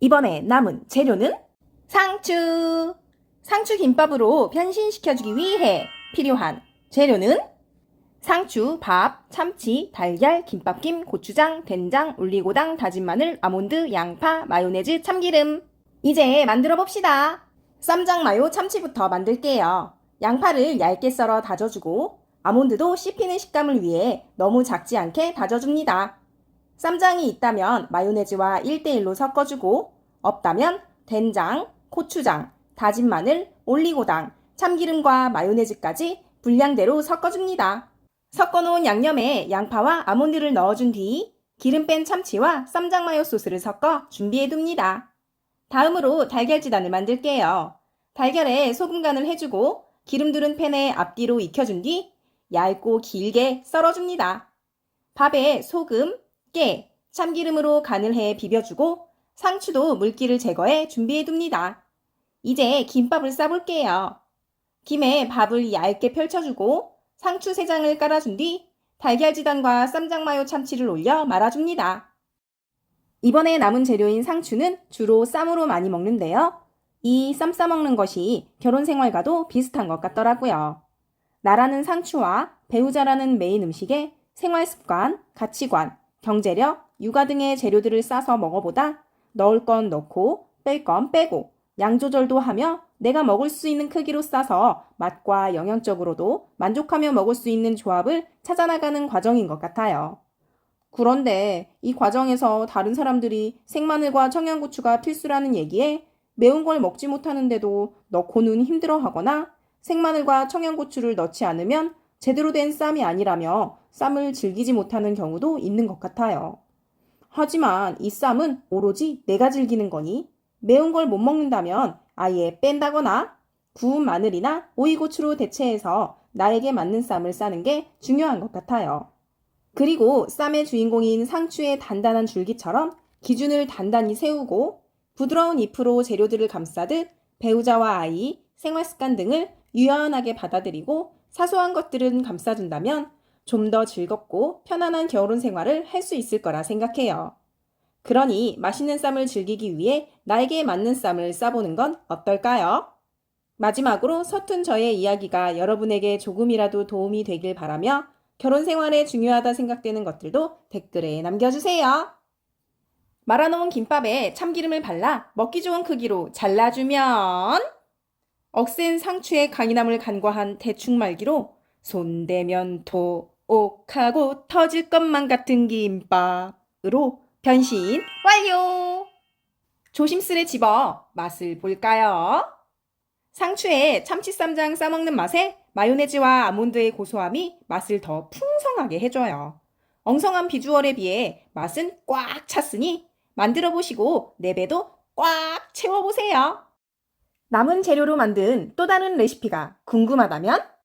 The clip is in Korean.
이번에 남은 재료는 상추. 상추 김밥으로 변신시켜주기 위해 필요한 재료는 상추, 밥, 참치, 달걀, 김밥김, 고추장, 된장, 올리고당, 다진 마늘, 아몬드, 양파, 마요네즈, 참기름. 이제 만들어 봅시다. 쌈장 마요 참치부터 만들게요. 양파를 얇게 썰어 다져주고 아몬드도 씹히는 식감을 위해 너무 작지 않게 다져줍니다. 쌈장이 있다면 마요네즈와 1대1로 섞어주고 없다면 된장, 고추장, 다진 마늘, 올리고당, 참기름과 마요네즈까지 분량대로 섞어줍니다. 섞어놓은 양념에 양파와 아몬드를 넣어준 뒤 기름 뺀 참치와 쌈장 마요 소스를 섞어 준비해둡니다. 다음으로 달걀지단을 만들게요. 달걀에 소금 간을 해주고 기름 두른 팬에 앞뒤로 익혀준 뒤 얇고 길게 썰어줍니다. 밥에 소금, 깨, 참기름으로 간을 해 비벼주고 상추도 물기를 제거해 준비해둡니다. 이제 김밥을 싸볼게요. 김에 밥을 얇게 펼쳐주고 상추 3장을 깔아준 뒤 달걀지단과 쌈장마요 참치를 올려 말아줍니다. 이번에 남은 재료인 상추는 주로 쌈으로 많이 먹는데요. 이 쌈 싸먹는 것이 결혼 생활과도 비슷한 것 같더라고요. 나라는 상추와 배우자라는 메인 음식에 생활 습관, 가치관, 경제력, 육아 등의 재료들을 싸서 먹어보다 넣을 건 넣고 뺄 건 빼고 양 조절도 하며 내가 먹을 수 있는 크기로 싸서 맛과 영양적으로도 만족하며 먹을 수 있는 조합을 찾아나가는 과정인 것 같아요. 그런데 이 과정에서 다른 사람들이 생마늘과 청양고추가 필수라는 얘기에 매운 걸 먹지 못하는데도 넣고는 힘들어 하거나 생마늘과 청양고추를 넣지 않으면 제대로 된 쌈이 아니라며 쌈을 즐기지 못하는 경우도 있는 것 같아요. 하지만 이 쌈은 오로지 내가 즐기는 거니 매운 걸 못 먹는다면 아예 뺀다거나 구운 마늘이나 오이고추로 대체해서 나에게 맞는 쌈을 싸는 게 중요한 것 같아요. 그리고 쌈의 주인공인 상추의 단단한 줄기처럼 기준을 단단히 세우고 부드러운 잎으로 재료들을 감싸듯 배우자와 아이, 생활 습관 등을 유연하게 받아들이고 사소한 것들은 감싸준다면 좀 더 즐겁고 편안한 겨울온 생활을 할 수 있을 거라 생각해요. 그러니 맛있는 쌈을 즐기기 위해 나에게 맞는 쌈을 싸보는 건 어떨까요? 마지막으로 서툰 저의 이야기가 여러분에게 조금이라도 도움이 되길 바라며 결혼 생활에 중요하다 생각되는 것들도 댓글에 남겨주세요. 말아놓은 김밥에 참기름을 발라 먹기 좋은 크기로 잘라주면 억센 상추의 강인함을 간과한 대충 말기로 손대면 토 옥하고 터질 것만 같은 김밥으로 변신 완료! 조심스레 집어 맛을 볼까요? 상추에 참치쌈장 싸먹는 맛에 마요네즈와 아몬드의 고소함이 맛을 더 풍성하게 해줘요. 엉성한 비주얼에 비해 맛은 꽉 찼으니 만들어 보시고 내 배도 꽉 채워보세요. 남은 재료로 만든 또 다른 레시피가 궁금하다면